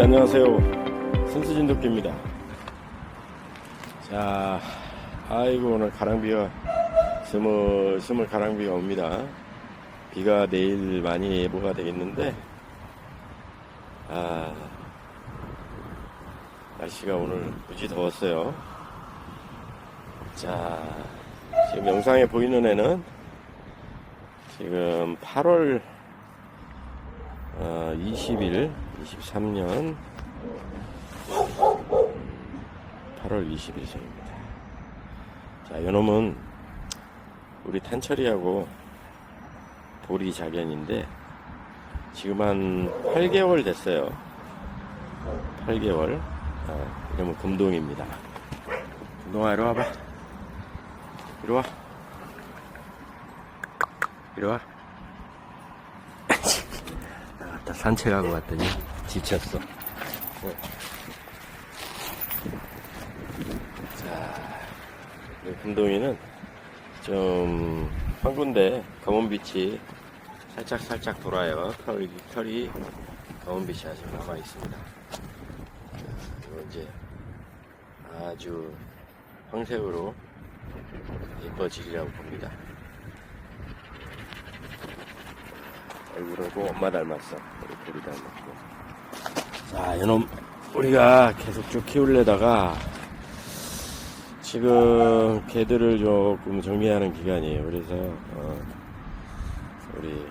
안녕하세요. 손수진 도끼입니다. 자, 아이고, 오늘 가랑비가, 스물, 스물 가랑비가 옵니다. 비가 내일 많이 예보가 되겠는데, 아, 날씨가 오늘 무지 더웠어요. 자, 지금 영상에 보이는 애는 지금 8월 어, 20일, 23년 8월 20일생입니다. 자, 요놈은 우리 탄철이하고 보리 자견인데 지금 한 8개월 됐어요. 8개월. 아, 이러면 금동입니다. 금동아, 이리 와봐. 이리 와. 이리 와. 나갔다 산책하고 왔더니 지쳤어. 네. 자, 이 금동이는 좀 한 군데 검은빛이 살짝 살짝 돌아요. 털이, 털이 검은빛이 아직 남아 있습니다. 이거 이제 아주 황색으로 예뻐지리라고 봅니다. 얼굴은 꼭 엄마 닮았어. 우리 보리 닮았고. 자, 이놈, 우리가 계속 쭉 키우려다가, 지금 개들을 조금 정리하는 기간이에요. 그래서, 어, 우리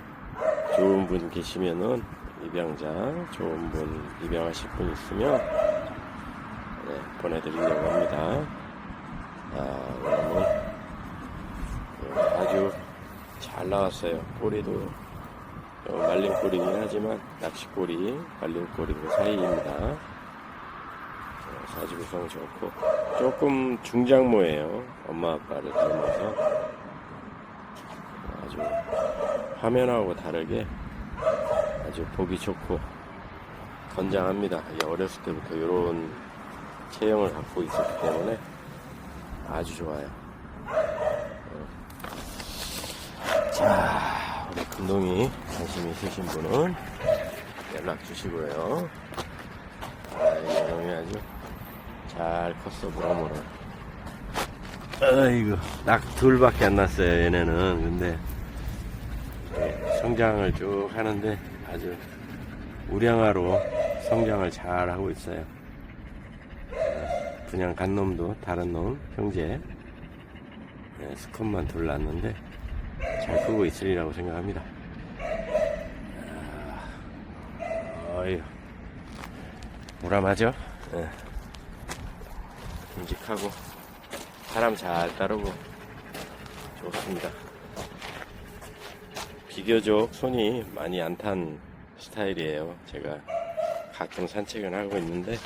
좋은 분 계시면은, 입양자, 좋은 분, 입양하실 분 있으면, 네, 보내드리려고 합니다. 아, 그러면, 아주 잘 나왔어요. 꼬리도 어, 말린 꼬리긴 하지만 낚시꼬리, 말린 꼬리 그 사이입니다. 어, 사지 구성 좋고 조금 중장모예요. 엄마 아빠를 닮아서 아주 화면하고 다르게 아주 보기 좋고 건장합니다. 어렸을 때부터 이런 체형을 갖고 있었기 때문에 아주 좋아요. 어. 자, 금동이 관심 있으신 분은 연락 주시고요. 아, 이 놈이 아주 잘 컸어, 무럭무럭. 아이고, 낙 둘밖에 안 났어요, 얘네는. 근데, 예, 성장을 쭉 하는데 아주 우량아로 성장을 잘 하고 있어요. 예, 분양 간 놈도 다른 놈, 형제. 예, 스컷만 둘 났는데, 잘 크고 있으리라고 생각합니다. 아, 어휴, 우람하죠? 예. 듬직하고, 사람 잘 따르고, 좋습니다. 비교적 손이 많이 안 탄 스타일이에요. 제가 가끔 산책을 하고 있는데,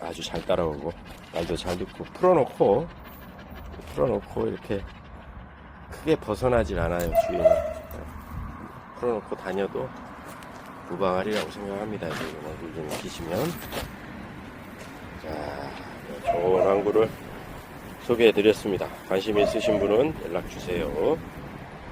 아주 잘 따라오고, 말도 잘 듣고, 풀어놓고, 풀어놓고, 이렇게 크게 벗어나질 않아요, 주인은. 풀어놓고 다녀도 무방하리라고 생각합니다, 지금 얼굴 좀 키시면. 자, 좋은 항구를 소개해 드렸습니다. 관심 있으신 분은 연락 주세요.